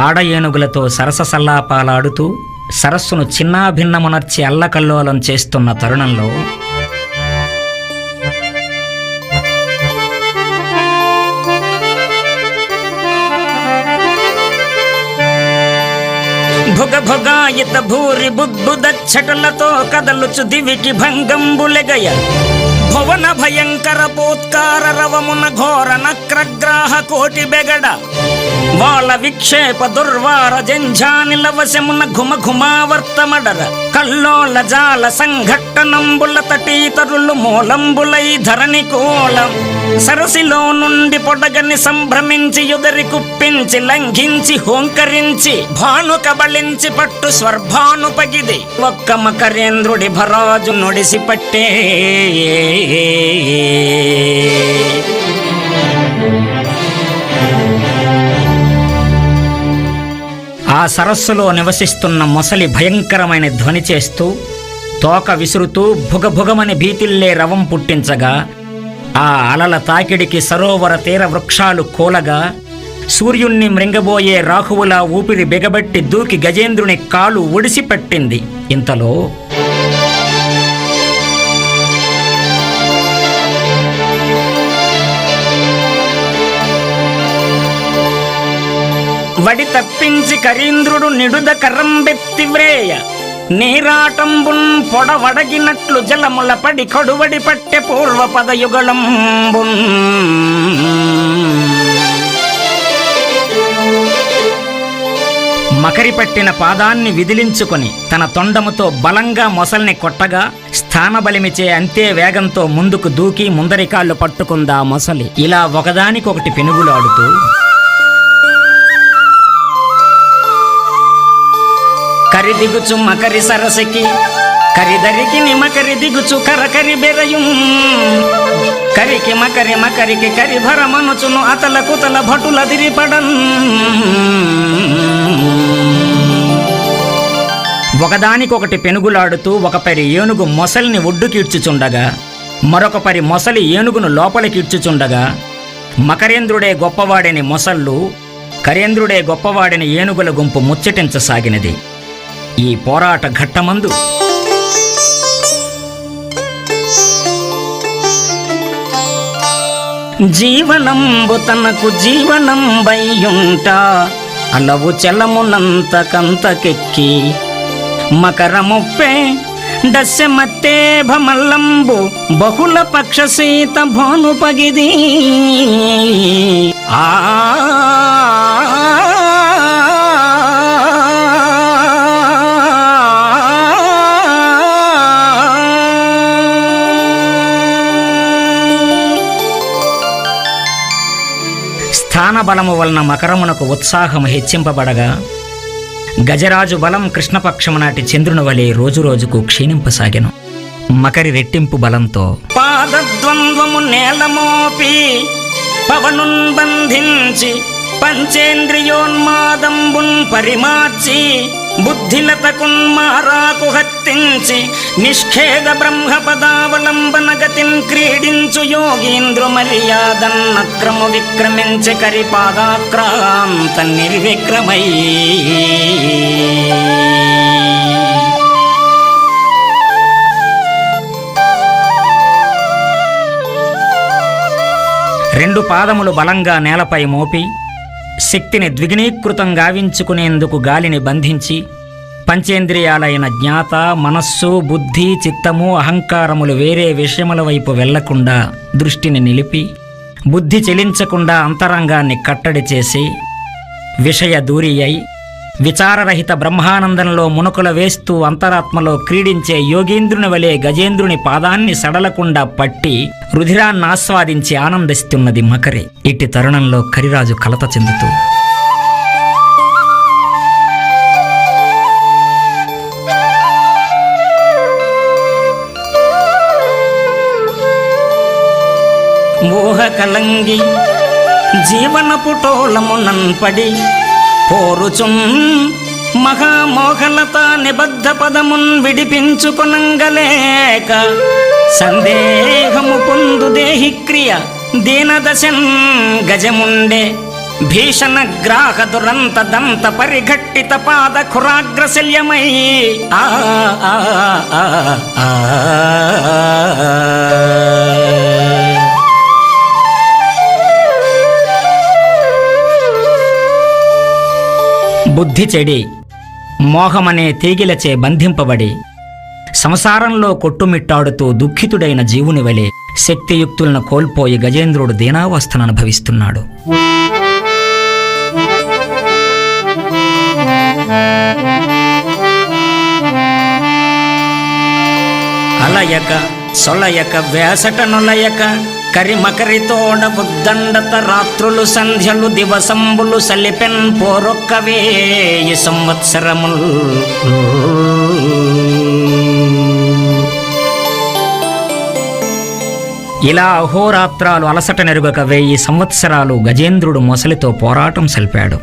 ఆడ ఏనుగులతో సరస సల్లాపాలాడుతూ సరస్సును చిన్నాభిన్నమునర్చి అల్లకల్లోలం చేస్తున్న తరుణంలో భుగ భుగాయిత భూరి బుద్బుద చటులతో కదలుచు దివికి భంగంబులెగయ. భువన భయంకర పోత్కార రవమున ఘోర నక్రగ్రాహ కోటి బెగడ. వాళ్ళ విక్షేప దుర్వార జంఝానిల వశమున ఘుమ ఘుమావర్తమడర కల్లోల జాల సంఘట్టనంబుల తటీతరులు మూలంబులై ధరణి కోలం. సరసిలో నుండి పొడగని సంభ్రమించి యుదరి కుప్పించి లంఘించి హోంకరించి భాను కబళించి పట్టు స్వర్భాను పగిది ఒక్క మకరేంద్రుడి భరాజు నుడిసి పట్టే. ఆ సరస్సులో నివసిస్తున్న మొసలి భయంకరమైన ధ్వని చేస్తూ తోక విసురుతూ భుగభుగమని భీతిల్లే రవం పుట్టించగా ఆ అలల తాకిడికి సరోవర తీర వృక్షాలు కూలగా సూర్యుణ్ణి మృంగబోయే రాహువులా ఊపిరి బిగబట్టి దూకి గజేంద్రుని కాలు ఒడిసిపెట్టింది. ఇంతలో వడి తప్పించి కరీంద్రుడు నిడుద కర్రంబెత్తి వ్రేయ. నీరాటంబున్ పొడవడగినట్లు జలముల పడి కడువడి పట్టె పూర్వపదయుగళంబున్ మకరి పట్టిన పాదాన్ని విదిలించుకొని తన తొండముతో బలంగా మొసల్ని కొట్టగా స్థానబలిమిచే అంతే వేగంతో ముందుకు దూకి ముందరికాళ్ళు పట్టుకుందా మొసలి. ఇలా ఒకదానికొకటి పెనుగులాడుతూ కరి దిగుచు మకరి సరసకి. కరిదరికి నిమకరి దిగుచు కరకరి బెరయు. కరికి మకరి మకరికి కరి భరమనుచును అతల కుతల భటుల దిరిపడన్ ఒకదానికొకటి పెనుగులాడుతూ ఒక పరి ఏనుగు మొసలిని ఒడ్డుకీడ్చుచుండగా మరొక పరి మొసలి ఏనుగును లోపలికిడ్చుచుండగా మకరేంద్రుడే గొప్పవాడని మొసళ్ళు కరేంద్రుడే గొప్పవాడని ఏనుగుల గుంపు ముచ్చటించసాగినది. ఈ పోరాట ఘట్టమందు. జీవనంబు తనకు జీవనం బయ్యుంట అలవు చెలమునంతకంతకెక్కి మకరముప్పే దశమత్తే భమల్లంబు బహుళ పక్ష సీత భాను పగిది ఆ బలము వలన మకరమునకు ఉత్సాహము హెచ్చింపబడగా గజరాజు బలం కృష్ణపక్షము నాటి చంద్రుని వలె రోజురోజుకు క్షీణింపసాగెను. మకరి రెట్టింపు బలంతో పాదద్వంద్వము నేలమోపి పవనున్ బంధించి పంచేంద్రియోన్మాదంబున్ పరిమార్చి బుద్ధిలతకున్ మారాకు హత్తించి నిష్ఖేద బ్రహ్మ పదావలంబన గతిన్ క్రీడించు యోగీంద్రు మర్యాదన్నక్రము విక్రమించి కరిపాదాక్రాంత నిర్విక్రమై రెండు పాదములు బలంగా నేలపై మోపి శక్తిని ద్విగుణీకృతం గావించుకునేందుకు గాలిని బంధించి పంచేంద్రియాలైన జ్ఞాత మనస్సు బుద్ధి చిత్తము అహంకారములు వేరే విషయముల వైపు వెళ్ళకుండా దృష్టిని నిలిపి బుద్ధి చెలించకుండా అంతరంగాన్ని కట్టడి చేసి విషయ దూరి అయి విచారరహిత బ్రహ్మానందంలో మునుకుల వేస్తూ అంతరాత్మలో క్రీడించే యోగేంద్రుని వలె గజేంద్రుని పాదాన్ని సడలకుండా పట్టి రుధిరాన్ని ఆస్వాదించి ఆనందిస్తున్నది మకరి. ఇట్టి తరుణంలో కరిరాజు కలత చెందుతూ మోహ కలంగి జీవన పుటోలమునన్ పడి పోరుచుం మహామోహలత నిబద్ధ పదమున్ విడిపించుకొనంగలేక సందేహము పొందు దేహిక్రియ దీనదశన్ గజముండే. భీషణ గ్రాహ దురంత దంత పరిఘట్టిత పాద ఖురాగ్రశల్యమై ఆ. బుద్ధి చెడి మోహమనే తీగిలచే బంధింపబడి సంసారంలో కొట్టుమిట్టాడుతూ దుఃఖితుడైన జీవుని వలె శక్తియుక్తులను కోల్పోయి గజేంద్రుడు దీనావస్థను అనుభవిస్తున్నాడు. అలయక సొలయక వేసట నొలయక కరిమకరితోడ ఉద్దండత రాత్రులు సంధ్యలు దివసంబులు సలిపెన్ పోరొక్కవే ఈ సంవత్సరముల్. ఇలా అహోరాత్రాలు అలసట నెరుగక వెయ్యి సంవత్సరాలు గజేంద్రుడు మొసలితో పోరాటం సల్పాడు.